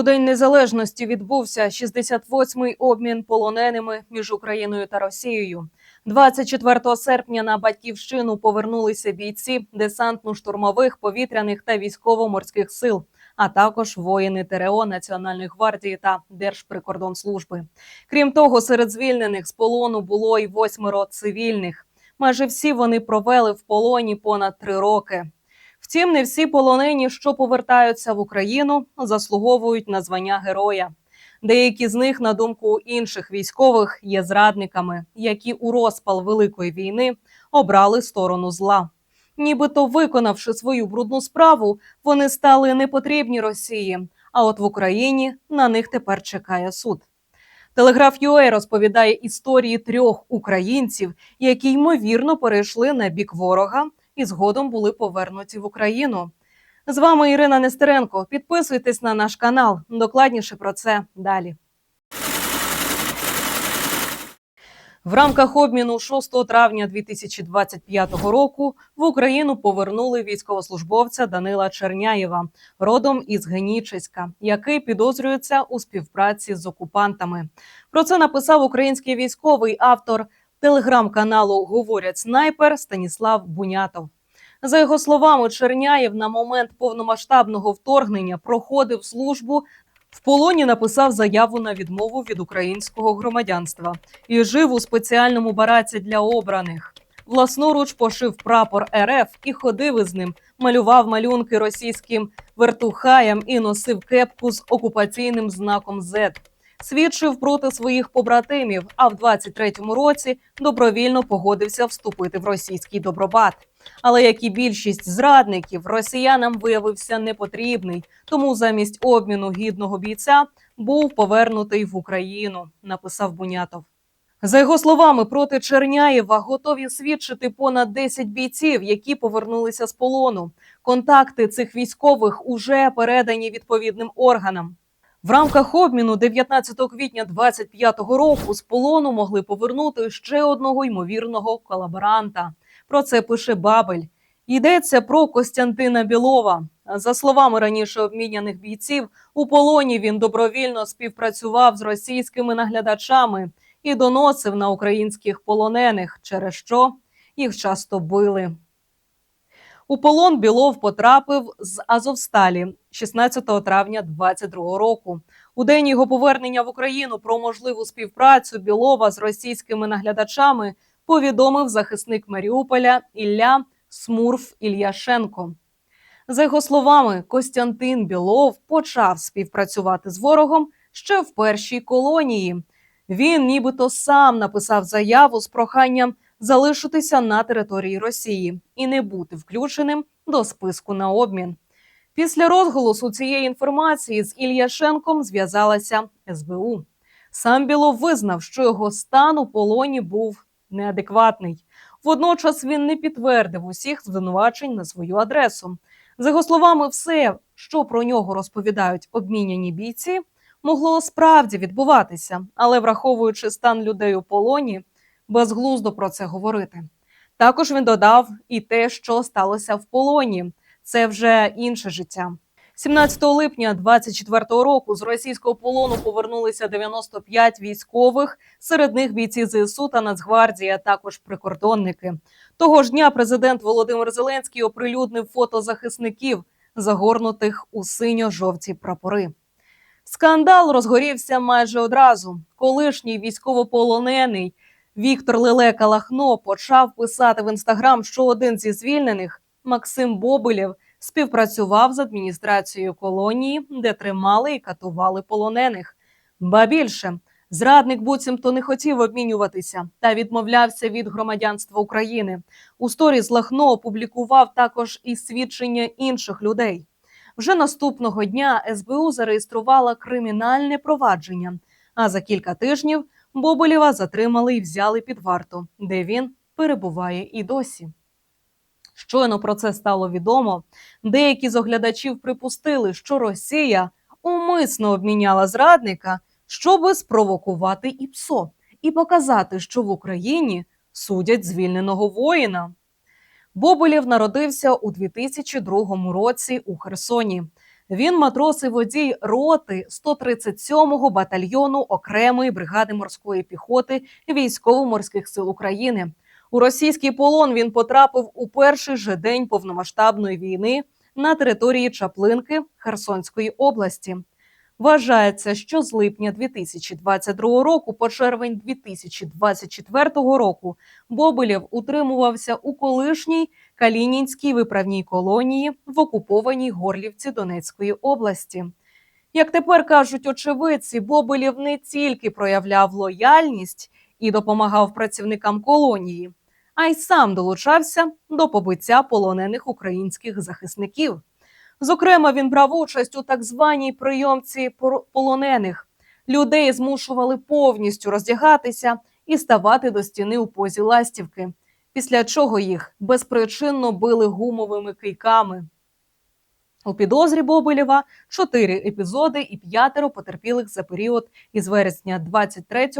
У День Незалежності відбувся 68-й обмін полоненими між Україною та Росією. 24 серпня на батьківщину повернулися бійці десантно-штурмових, повітряних та військово-морських сил, а також воїни ТРО Національної гвардії та Держприкордонслужби. Крім того, серед звільнених з полону було й восьмеро цивільних. Майже всі вони провели в полоні понад три роки. Втім, не всі полонені, що повертаються в Україну, заслуговують на звання героя. Деякі з них, на думку інших військових, є зрадниками, які у розпал великої війни обрали сторону зла. Нібито виконавши свою брудну справу, вони стали непотрібні Росії. А от в Україні на них тепер чекає суд. Телеграф UA розповідає історії трьох українців, які ймовірно перейшли на бік ворога і згодом були повернуті в Україну. З вами Ірина Нестеренко. Підписуйтесь на наш канал. Докладніше про це далі. В рамках обміну 6 травня 2025 року в Україну повернули військовослужбовця Данила Черняєва, родом із Генічеська, який підозрюється у співпраці з окупантами. Про це написав український військовий автор телеграм-каналу Говорять снайпер Станіслав Бунятов. За його словами, Черняєв на момент повномасштабного вторгнення проходив службу. В полоні написав заяву на відмову від українського громадянства і жив у спеціальному бараці для обраних. Власноруч пошив прапор РФ і ходив із ним, малював малюнки російським вертухаям і носив кепку з окупаційним знаком Z. Свідчив проти своїх побратимів, а в 23-му році добровільно погодився вступити в російський добробат. Але як і більшість зрадників, росіянам виявився непотрібний, тому замість обміну гідного бійця був повернутий в Україну, написав Бунятов. За його словами, проти Черняєва готові свідчити понад 10 бійців, які повернулися з полону. Контакти цих військових уже передані відповідним органам. В рамках обміну 19 квітня 25-го року з полону могли повернути ще одного ймовірного колаборанта. Про це пише Бабель. Йдеться про Костянтина Білова. За словами раніше обміняних бійців, у полоні він добровільно співпрацював з російськими наглядачами і доносив на українських полонених, через що їх часто били. У полон Білов потрапив з Азовсталі 16 травня 22 року. У день його повернення в Україну про можливу співпрацю Білова з російськими наглядачами повідомив захисник Маріуполя Ілля Смурф Ільяшенко. За його словами, Костянтин Білов почав співпрацювати з ворогом ще в першій колонії. Він нібито сам написав заяву з проханням залишитися на території Росії і не бути включеним до списку на обмін. Після розголосу цієї інформації з Ільяшенком зв'язалася СБУ. Сам Білов визнав, що його стан у полоні був неадекватний. Водночас він не підтвердив усіх звинувачень на свою адресу. За його словами, все, що про нього розповідають обміняні бійці, могло справді відбуватися, але враховуючи стан людей у полоні, безглуздо про це говорити. Також він додав і те, що сталося в полоні. Це вже інше життя. 17 липня 24-го року з російського полону повернулися 95 військових. Серед них бійці ЗСУ та Нацгвардії, а також прикордонники. Того ж дня президент Володимир Зеленський оприлюднив фото захисників, загорнутих у синьо-жовті прапори. Скандал розгорівся майже одразу. Колишній військовополонений Віктор Лелека Лахно почав писати в інстаграм, що один зі звільнених Максим Бобилєв співпрацював з адміністрацією колонії, де тримали і катували полонених. Ба більше зрадник буцімто не хотів обмінюватися та відмовлявся від громадянства України. У сторіз Лахно опублікував також і свідчення інших людей. Вже наступного дня СБУ зареєструвала кримінальне провадження. А за кілька тижнів Боболєва затримали і взяли під варту, де він перебуває і досі. Щойно про це стало відомо. Деякі з оглядачів припустили, що Росія умисно обміняла зрадника, щоби спровокувати ІПСО і показати, що в Україні судять звільненого воїна. Боболєв народився у 2002 році у Херсоні. Він матрос і водій роти 137-го батальйону окремої бригади морської піхоти військово-морських сил України. У російський полон він потрапив у перший же день повномасштабної війни на території Чаплинки Херсонської області. Вважається, що з липня 2022 року по червень 2024 року Бобилєв утримувався у колишній Калінінській виправній колонії в окупованій Горлівці Донецької області. Як тепер кажуть очевидці, Бобилєв не тільки проявляв лояльність і допомагав працівникам колонії, а й сам долучався до побиття полонених українських захисників. Зокрема, він брав участь у так званій прийомці полонених. Людей змушували повністю роздягатися і ставати до стіни у позі ластівки, після чого їх безпричинно били гумовими кийками. У підозрі Бобилєва чотири епізоди і п'ятеро потерпілих за період із вересня 23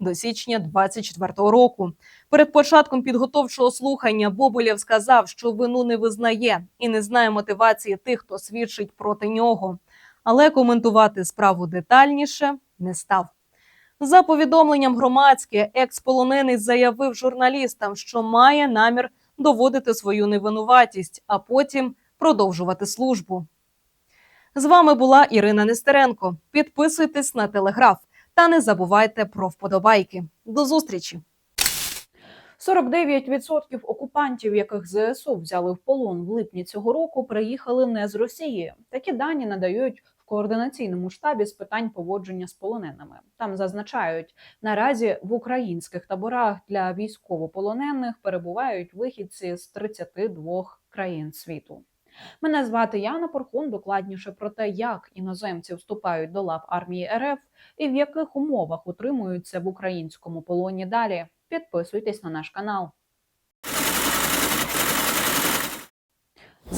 до січня 24 року. Перед початком підготовчого слухання Бобилєв сказав, що вину не визнає і не знає мотивації тих, хто свідчить проти нього. Але коментувати справу детальніше не став. За повідомленням громадське, експолонений заявив журналістам, що має намір доводити свою невинуватість, а потім продовжувати службу. З вами була Ірина Нестеренко. Підписуйтесь на телеграф та не забувайте про вподобайки. До зустрічі! 49% окупантів, яких ЗСУ взяли в полон в липні цього року, приїхали не з Росії. Такі дані надають в координаційному штабі з питань поводження з полоненими. Там зазначають, наразі в українських таборах для військовополонених перебувають вихідці з 32 країн світу. Мене звати Яна Порхун. Докладніше про те, як іноземці вступають до лав армії РФ і в яких умовах утримуються в українському полоні далі. Підписуйтесь на наш канал.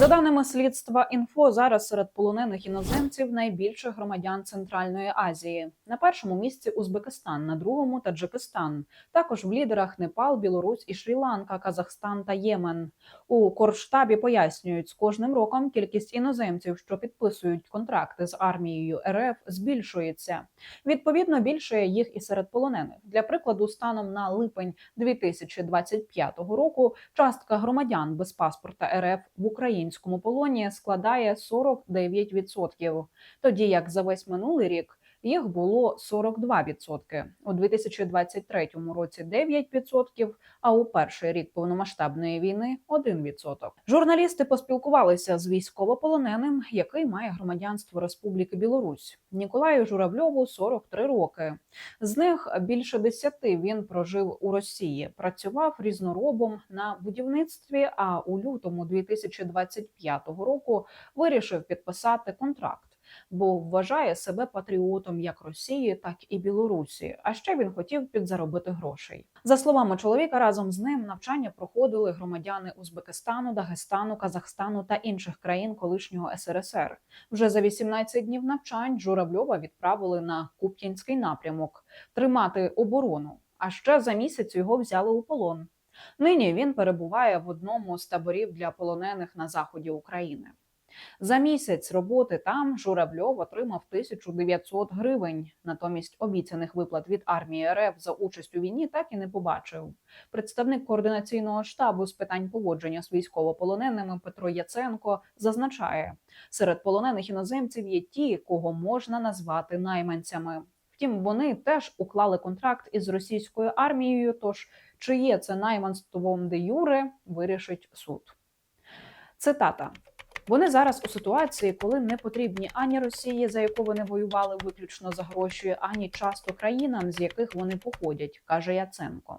За даними слідства інфо, зараз серед полонених іноземців найбільше громадян Центральної Азії. На першому місці Узбекистан, на другому Таджикистан. Також в лідерах Непал, Білорусь і Шрі-Ланка, Казахстан та Ємен. У Корштабі пояснюють, з кожним роком кількість іноземців, що підписують контракти з армією РФ, збільшується. Відповідно, більше їх і серед полонених. Для прикладу, станом на липень 2025 року частка громадян без паспорта РФ в українському полоні складає 49%, тоді як за весь минулий рік їх було 42%. У 2023 році 9%, а у перший рік повномасштабної війни 1%. Журналісти поспілкувалися з військовополоненим, який має громадянство Республіки Білорусь. Ніколаю Журавльову 43 роки. З них більше 10 він прожив у Росії, працював різноробом на будівництві. А у лютому 2025 року вирішив підписати контракт. Бо вважає себе патріотом як Росії, так і Білорусі. А ще він хотів підзаробити грошей. За словами чоловіка, разом з ним навчання проходили громадяни Узбекистану, Дагестану, Казахстану та інших країн колишнього СРСР. Вже за 18 днів навчань Журавльова відправили на Куп'янський напрямок тримати оборону. А ще за місяць його взяли у полон. Нині він перебуває в одному з таборів для полонених на заході України. За місяць роботи там Журавльов отримав 1900 гривень. Натомість обіцяних виплат від армії РФ за участь у війні так і не побачив. Представник координаційного штабу з питань поводження з військовополоненими Петро Яценко зазначає, серед полонених іноземців є ті, кого можна назвати найманцями. Втім, вони теж уклали контракт із російською армією. Тож чи є це найманством де юре, вирішить суд. Цитата. Вони зараз у ситуації, коли не потрібні ані Росії, за яку вони воювали виключно за гроші, ані часто країнам, з яких вони походять, каже Яценко.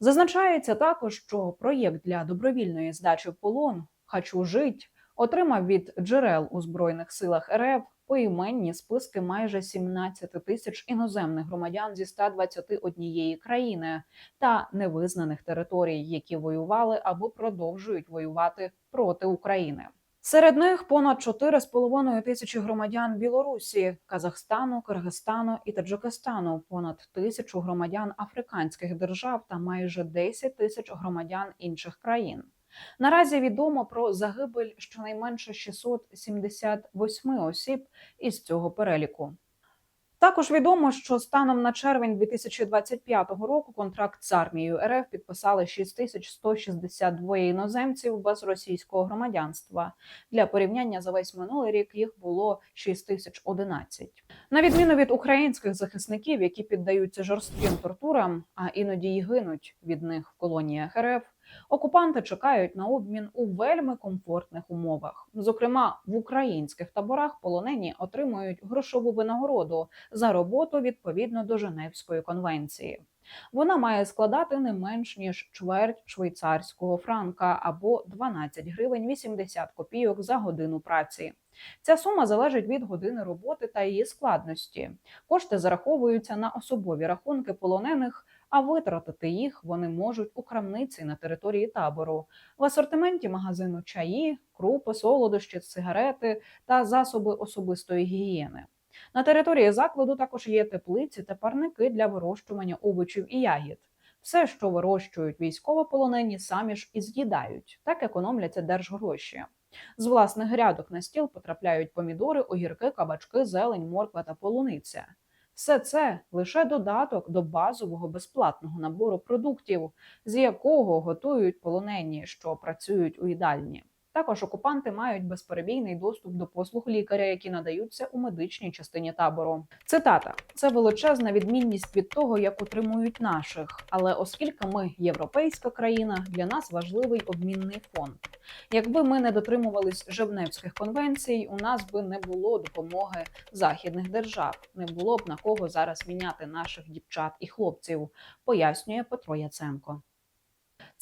Зазначається також, що проєкт для добровільної здачі в полон «Хочу жить» отримав від джерел у збройних силах РФ поіменні списки майже 17 тисяч іноземних громадян зі 121 країни та невизнаних територій, які воювали або продовжують воювати проти України. Серед них понад 4,5 тисячі громадян Білорусі, Казахстану, Киргизстану і Таджикистану, понад тисячу громадян африканських держав та майже 10 тисяч громадян інших країн. Наразі відомо про загибель щонайменше 678 осіб із цього переліку. Також відомо, що станом на червень 2025 року контракт з армією РФ підписали 6162 іноземців без російського громадянства. Для порівняння за весь минулий рік їх було 6011. На відміну від українських захисників, які піддаються жорстким тортурам, а іноді й гинуть від них в колоніях РФ, окупанти чекають на обмін у вельми комфортних умовах. Зокрема, в українських таборах полонені отримують грошову винагороду за роботу відповідно до Женевської конвенції. Вона має складати не менш ніж чверть швейцарського франка або 12 гривень 80 копійок за годину праці. Ця сума залежить від години роботи та її складності. Кошти зараховуються на особові рахунки полонених, а витратити їх вони можуть у крамниці на території табору. В асортименті магазину чаї, крупи, солодощі, сигарети та засоби особистої гігієни. На території закладу також є теплиці та парники для вирощування овочів і ягід. Все, що вирощують військовополонені, самі ж і з'їдають. Так економляться держгроші. З власних грядок на стіл потрапляють помідори, огірки, кабачки, зелень, морква та полуниця. Все це лише додаток до базового безплатного набору продуктів, з якого готують полонені, що працюють у їдальні. Також окупанти мають безперебійний доступ до послуг лікаря, які надаються у медичній частині табору. Цитата: це величезна відмінність від того, як утримують наших. Але оскільки ми європейська країна, для нас важливий обмінний фонд. Якби ми не дотримувались Женевських конвенцій, у нас би не було допомоги західних держав, не було б на кого зараз міняти наших дівчат і хлопців, пояснює Петро Яценко.